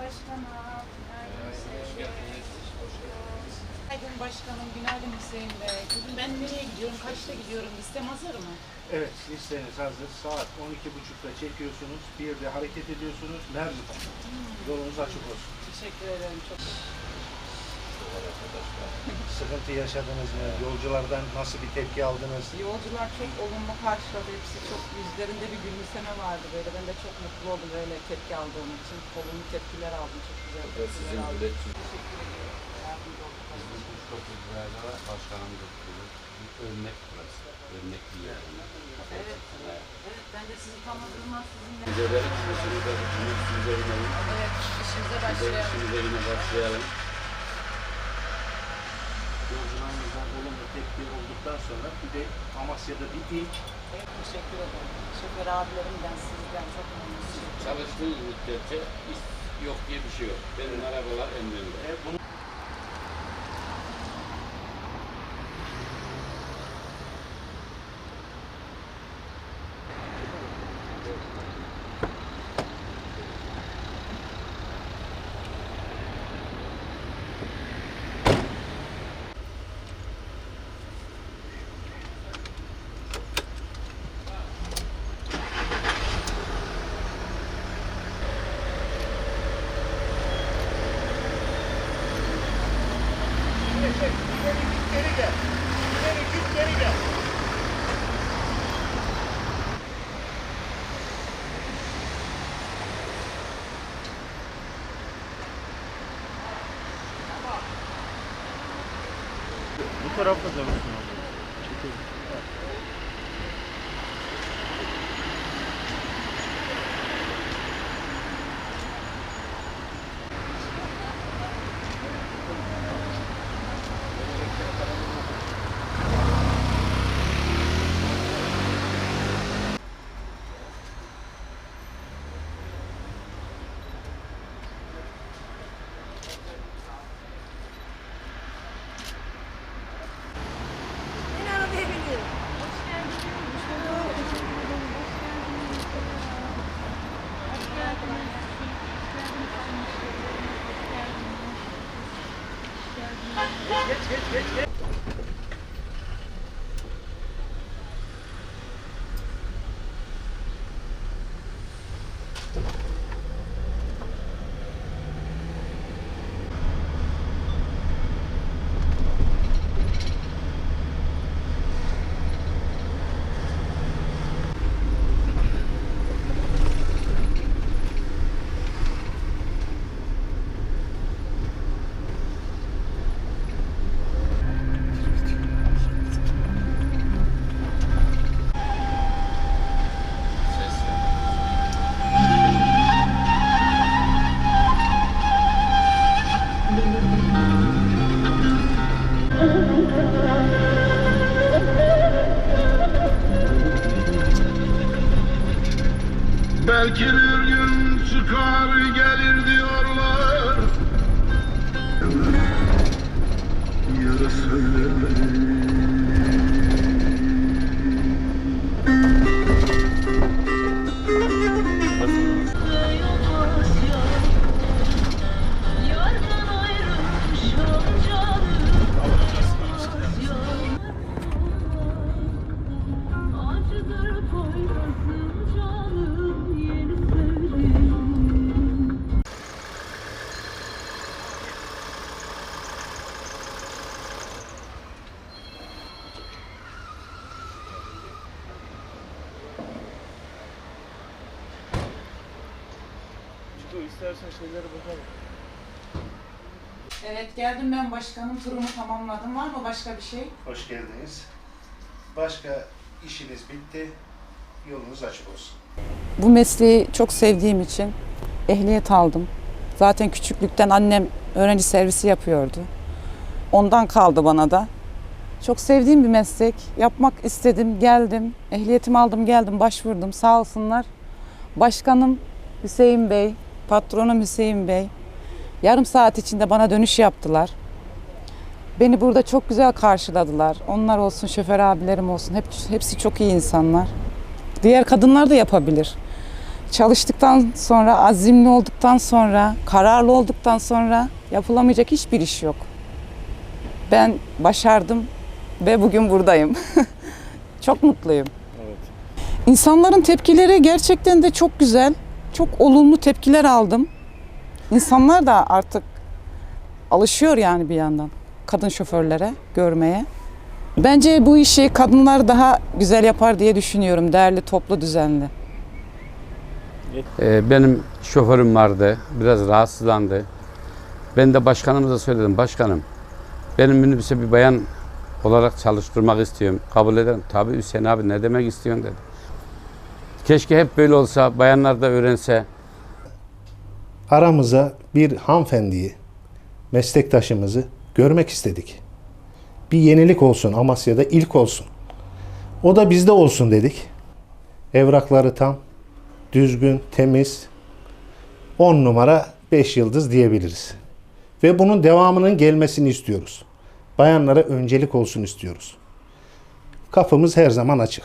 başkanım. Günaydın başkanım, günaydın Hüseyin Bey. Bugün ben nereye gidiyorum, kaçta gidiyorum, listem hazır mı? Evet, listeniz hazır. Saat 12.30'da çekiyorsunuz. Bir de hareket ediyorsunuz. Merzu'da. Yolunuz açık olsun. Teşekkür ederim çok. Sıkıntı yaşadınız mı? Yolculardan nasıl bir tepki aldınız? Yolcular çok olumlu karşıladı, hepsi çok yüzlerinde bir gülümseme vardı böyle. Ben de çok mutlu oldum böyle tepki aldığım için. Olumlu tepkiler aldım, çok güzel Evet, tepkiler sizin aldım. üretim. Teşekkür ediyorum. Yardımcı oldukları için. Bizim çok güzel başkanımız okuyor. Bir örnek burası. Örnek bir yer. Evet, evet ben de sizi tanıdığıma sizinle. Bize de işimizi de işimize inelim. Evet, işimize Biz de başlayalım. işimize yine başlayalım. Olumlu tepki olduktan sonra bir de Amasya'da bir ilk Evet, teşekkür ederim. Şoför abilerimden, sizden çok memnunum. Çalıştığınız müddetçe iş yok diye bir şey yok. Benim arabalar emrimde. e, bunu Bu tarafa dönüyorsun abi. Çekelim. Belki bir gün çıkar gelir diyorlar. Yarı söylemedi istersen şeylere bakalım. Evet geldim ben başkanım, turumu tamamladım. Var mı başka bir şey? Hoş geldiniz. Başka işiniz bitti. Yolunuz açık olsun. Bu mesleği çok sevdiğim için ehliyet aldım. Zaten küçüklükten annem öğrenci servisi yapıyordu. Ondan kaldı bana da. Çok sevdiğim bir meslek. Yapmak istedim, geldim. Ehliyetimi aldım, geldim, başvurdum. Sağ olsunlar. Başkanım Hüseyin Bey, patronum Hüseyin Bey. Yarım saat içinde bana dönüş yaptılar. Beni burada çok güzel karşıladılar. Onlar olsun, şoför abilerim olsun. Hep, hepsi çok iyi insanlar. Diğer kadınlar da yapabilir. Çalıştıktan sonra, azimli olduktan sonra, kararlı olduktan sonra yapılamayacak hiçbir iş yok. Ben başardım ve bugün buradayım. çok mutluyum. Evet. İnsanların tepkileri gerçekten de çok güzel. Çok olumlu tepkiler aldım. İnsanlar da artık alışıyor yani bir yandan kadın şoförlere görmeye. Bence bu işi kadınlar daha güzel yapar diye düşünüyorum. Değerli, toplu, düzenli. Ee, benim şoförüm vardı. Biraz rahatsızlandı. Ben de başkanımıza söyledim. Başkanım benim minibüse bir bayan olarak çalıştırmak istiyorum. Kabul ederim. Tabii Hüseyin abi ne demek istiyorsun dedi. Keşke hep böyle olsa, bayanlar da öğrense. Aramıza bir hanımefendiyi, meslektaşımızı görmek istedik. Bir yenilik olsun Amasya'da ilk olsun. O da bizde olsun dedik. Evrakları tam, düzgün, temiz. 10 numara 5 yıldız diyebiliriz. Ve bunun devamının gelmesini istiyoruz. Bayanlara öncelik olsun istiyoruz. Kapımız her zaman açık.